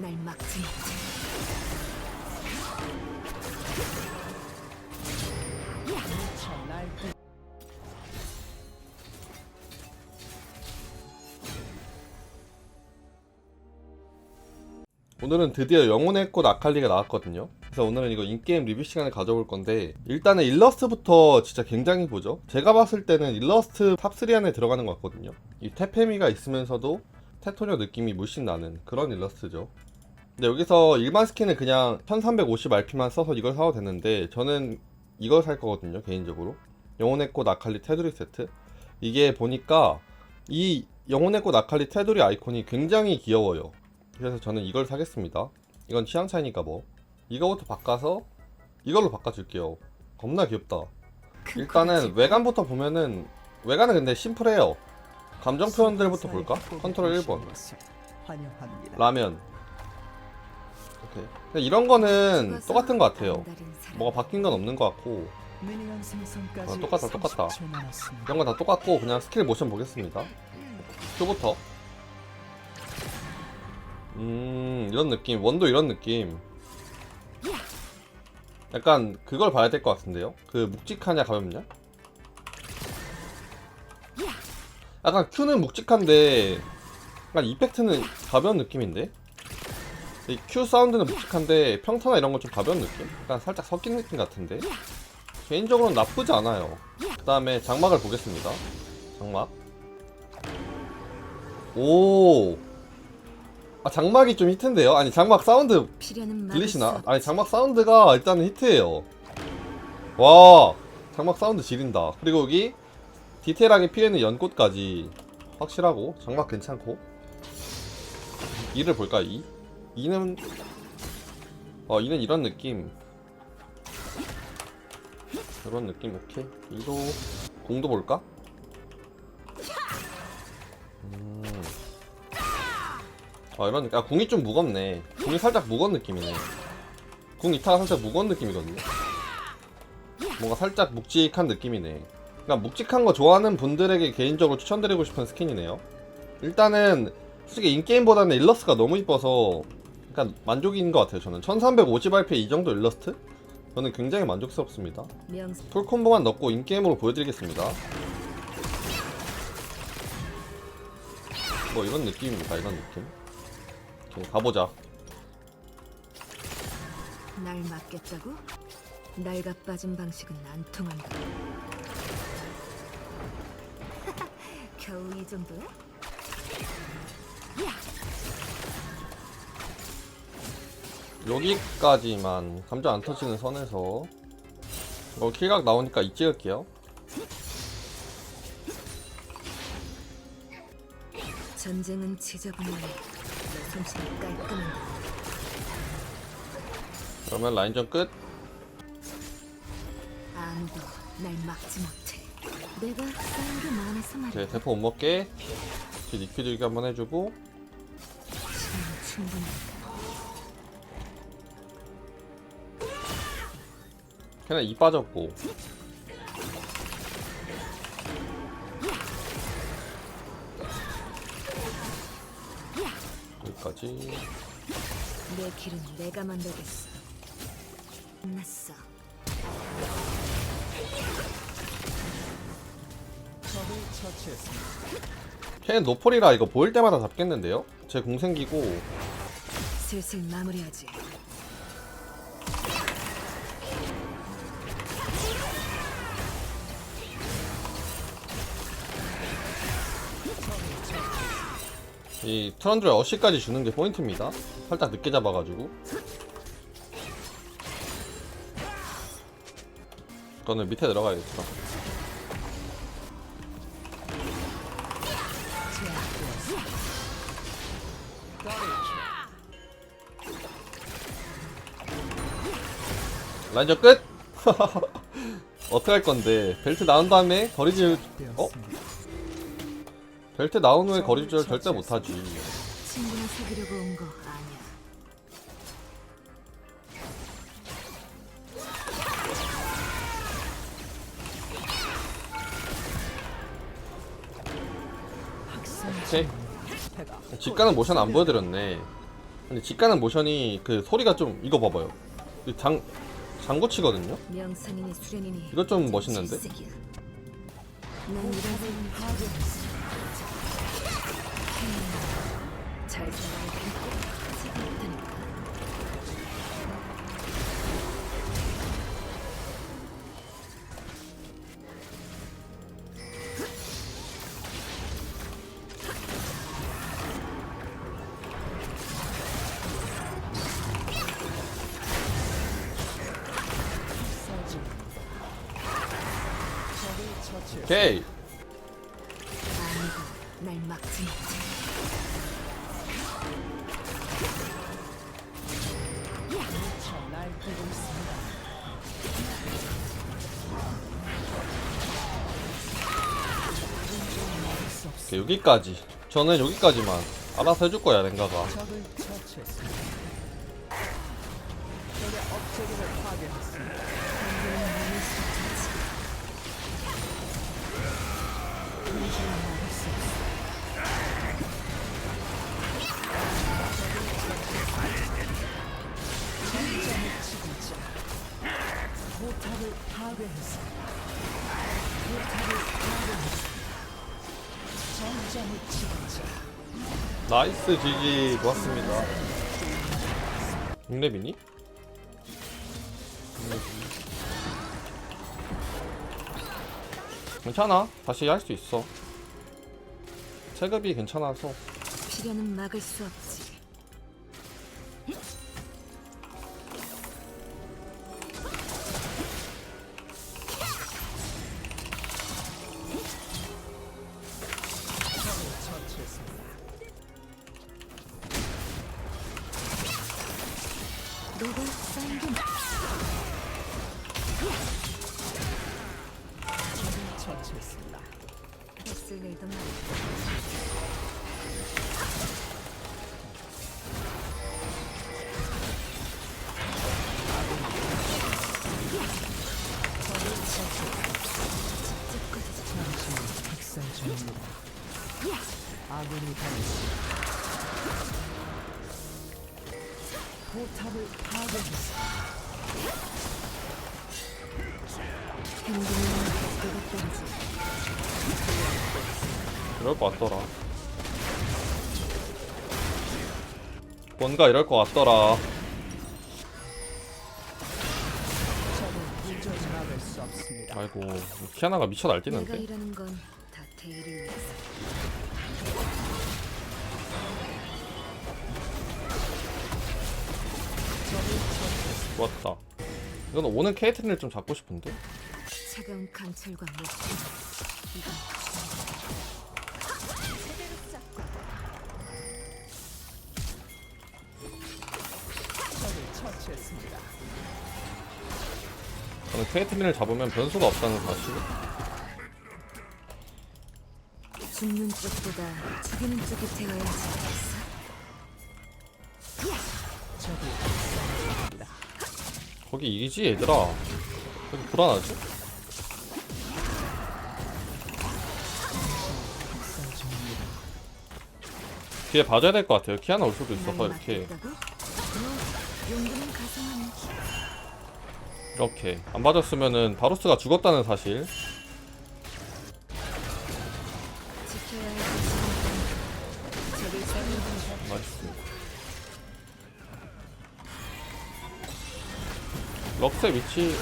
날 막지 못해. 오늘은 드디어 영혼의 꽃 아칼리가 나왔거든요. 그래서 오늘은 이거 인게임 리뷰 시간을 가져볼 건데 일단은 일러스트부터 진짜 굉장히 보죠. 제가 봤을 때는 일러스트 탑3 안에 들어가는 것 같거든요. 이 테페미가 있으면서도 테토녀 느낌이 물씬 나는 그런 일러스트죠. 근데 여기서 일반 스킨은 그냥 1350RP만 써서 이걸 사도 되는데 저는 이걸 살 거거든요 개인적으로 영혼의 꽃 아칼리 테두리 세트 이게 보니까 이 영혼의 꽃 아칼리 테두리 아이콘이 굉장히 귀여워요 그래서 저는 이걸 사겠습니다. 이건 취향 차이니까 뭐. 이거부터 바꿔서 이걸로 바꿔줄게요. 겁나 귀엽다. 큰 일단은 외관부터 보면은 외관은 근데 심플해요. 감정 표현들부터 볼까? 컨트롤 1번. 환영합니다. 라면. 오케이. 근데 이런 거는 똑같은 것 같아요. 뭐가 바뀐 건 없는 것 같고 어, 똑같다, 똑같다. 30초 남았습니다. 이런 건 다 똑같고 그냥 스킬 모션 보겠습니다. 큐부터. 음 이런 느낌 원도 이런 느낌. 약간 그걸 봐야 될 것 같은데요. 그 묵직하냐 가볍냐? 약간 큐는 묵직한데 약간 이펙트는 가벼운 느낌인데 이큐 사운드는 묵직한데 평타나 이런 건좀 가벼운 느낌? 약간 살짝 섞인 느낌 같은데 개인적으로는 나쁘지 않아요. 그 다음에 장막을 보겠습니다. 장막. 오. 아, 장막이 좀 히트인데요? 아니, 장막 사운드 들리시나? 아니, 장막 사운드가 일단은 히트예요. 와. 장막 사운드 지린다. 그리고 여기 디테일하게 피해는 연꽃까지 확실하고, 장막 괜찮고. 이를 볼까, 이? 이는, 어, 이는 이런 느낌. 이런 느낌, 오케이. 이도, 공도 볼까? 음. 아, 이런. 아, 궁이 좀 무겁네. 궁이 살짝 무거운 느낌이네. 궁 이타가 살짝 무거운 느낌이거든요. 뭔가 살짝 묵직한 느낌이네. 그러니까 묵직한 거 좋아하는 분들에게 개인적으로 추천드리고 싶은 스킨이네요. 일단은 솔직히 인게임보다는 일러스트가 너무 이뻐서 약간 만족인 것 같아요. 저는 1350rp 이 정도 일러스트? 저는 굉장히 만족스럽습니다. 명수 풀 콤보만 넣고 인게임으로 보여드리겠습니다. 뭐 이런 느낌입니다. 이런 느낌. 오케이, 가보자. 날 막겠다고? 날가 빠진 방식은 안 통한다. 겨우 이 정도야? 여기까지만 감정 안 터지는 선에서 이거 킬각 나오니까 이 찍을게요. 전쟁은 지저분해. 내 솜씨는 깔끔한다. 그러면 라인전 끝. 아무도 날 막지 못해. 내가 쌓은 게 많아서 말이야. 대포 못 먹게. 이렇게 리퀴드 유기 한번 해주고 시간은 충분해. 걔는 이 빠졌고 여기까지 내 길은 내가 만들겠어. 끝났어. 적을 처치했습니다. 걔는 노폴이라 이거 보일 때마다 잡겠는데요? 제 공 생기고 슬슬 마무리하지. 이 트런드를 어시까지 주는 게 포인트입니다. 살짝 늦게 잡아가지고. 이거는 밑에 들어가야겠다. 라인저 끝! 어떻게 할 건데? 벨트 나온 다음에 거리 지을, 어? 벨트 나온 후에 거리 조절 절대 못하지. 친구나 사귀려고 온 거 아니야. 학생 오케이. 해가 직관은 모션 안 보여드렸네. 근데 집 가는 모션이 그 소리가 좀 이거 봐봐요. 이장 장구치거든요. 명상이니 수련이니 이거 좀 멋있는데? 질색이야. 난 이런 사진. 적을 처치했습니다. 오케이. 아무도 날 막지 못해. 여기까지. 저는 여기까지만. 알아서 해줄 거야, 랭가가. 적을 처치했습니다. 적의 업체계를 파괴했습니다. 나이스 지지 좋았습니다. 6렙이니? 괜찮아. 다시 할 수 있어. 체급이 괜찮아서. 필요는 막을 수 없지. 아군이 당했습니다. 포탑을. 행동은 그것뿐이지. 이럴 것 같더라. 뭔가 이럴 것 같더라. 적을 도저히 막을 수 없습니다. 아이고, 키아나가 미쳐 내가 날뛰는데? 일하는 건다 대의를 위해서. 좋았다. 이건 오는 케이트린을 좀 잡고 싶은데? 차가운 강철과. 저는 케이트린을 잡으면 변수가 없다는 사실. 죽는 쪽보다 죽이는 쪽이 되어야 거기 이기지, 얘들아. 여기 불안하지? 뒤에 봐줘야 될 것 같아요. 키아나 올 수도 있어서 날 이렇게. 이렇게. 안 봐줬으면은 바루스가 죽었다는 사실. 럭스의 위치.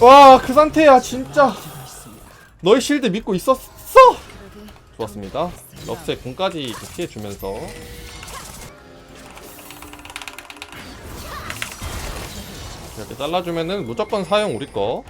와 그 상태야 진짜. 너의 실드 믿고 있었어? 좋았습니다. 럭스의 공까지 피해주면서 이렇게 잘라주면은 무조건 사용 우리 거.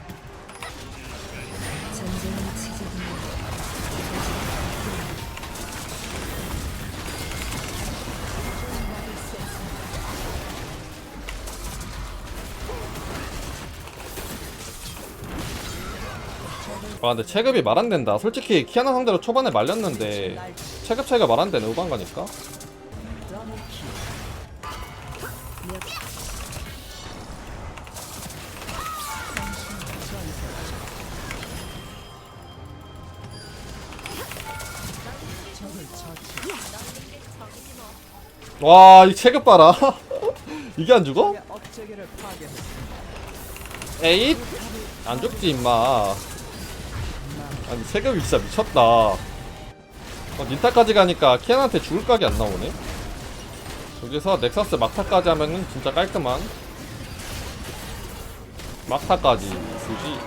아 근데 체급이 말 안 된다. 솔직히 키아나 상대로 초반에 말렸는데 체급 차이가 말 안 되네 후반 가니까 와 이 체급 봐라. 이게 안 죽어? 에잇? 안 죽지 임마. 아니 체급이 진짜 미쳤다. 어, 닌타까지 가니까 키안한테 죽을 각이 안 나오네. 여기서 넥서스 막타까지 하면은 진짜 깔끔한 막타까지 굳이